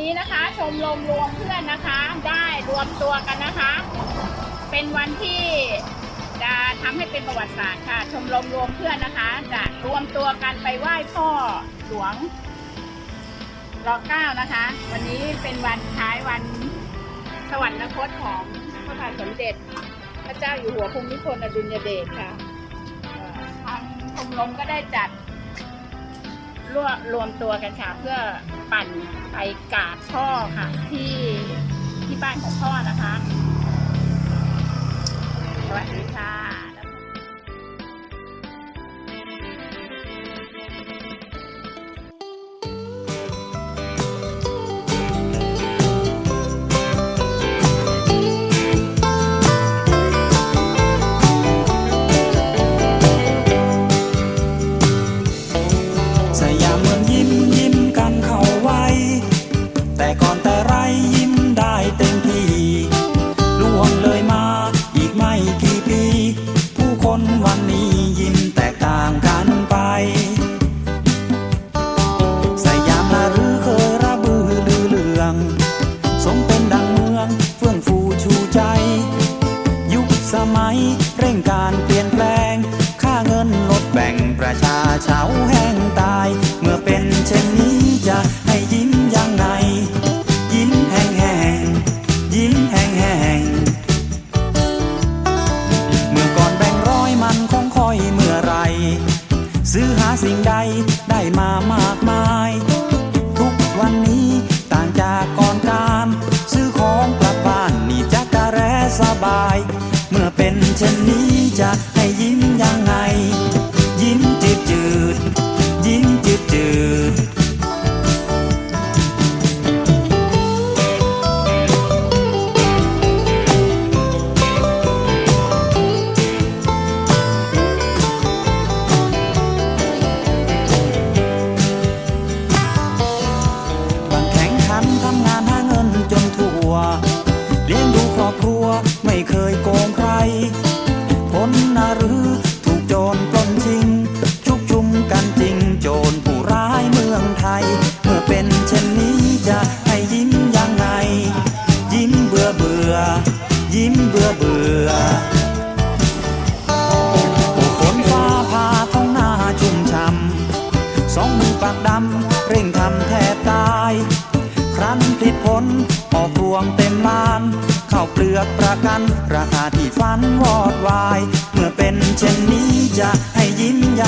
นี้นะคะ ชมรมรวมเพื่อนนะคะ ได้รวมตัวกันนะคะ เป็นวันที่จะทำให้เป็นประวัติศาสตร์ค่ะ ชมรมรวมเพื่อนนะคะ จะรวมตัวกันไปไหว้พ่อหลวงรอเก้านะคะ วันนี้เป็นวันคล้ายวันสวรรคตของพระบาทสมเด็จ พระเจ้าอยู่หัวภูมิพลอดุลยเดชค่ะทางชมรมก็ได้จัด รวบรวมตัวกันค่ะ เพื่อปั่นไปกราบพ่อค่ะ ที่ที่บ้านของพ่อนะคะ สวัสดีค่ะ ประชาชาวแห้งตาย เมื่อเป็นเช่นนี้จะให้ยิ้มยังไง ยิ้มแห้งแห้งยิ้มแห้งแห้งเมื่อก่อนแบ่งร้อยมันคงคอยเมื่อไร ซื้อหาสิ่งใดได้มามากมาย ทุกวันนี้ต่างจากก่อนการ ซื้อของกลับบ้านนี่จักกะแรสบาย เมื่อเป็นเช่นนี้จะให้ยิ้มยังไง นั้นผลิตผลออกรวงเต็มลานข้าวเปลือกประกัน ราคาที่ฟันวอดวาย เมื่อเป็นเช่นนี้จะให้ยิ้มยัง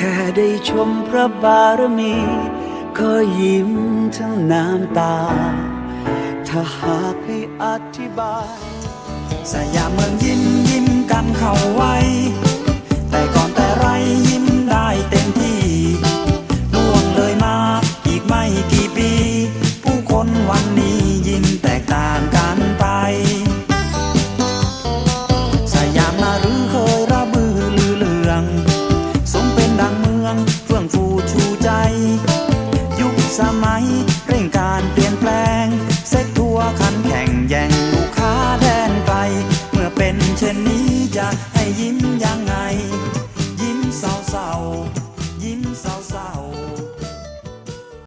ค่ได้ชมพระบารมี ก็ยิ้มทั้งน้ำตา ถ้าหากให้อธิบาย สยามเมืองยิ้มยิ้มกันเข้าไว้ มัย เร่งการเปลี่ยนแปลง เซ็กทัวร์คันแข่งแย่งลูกค้าแดนไกล เมื่อเป็นเช่นนี้จะให้ยิ้มยังไง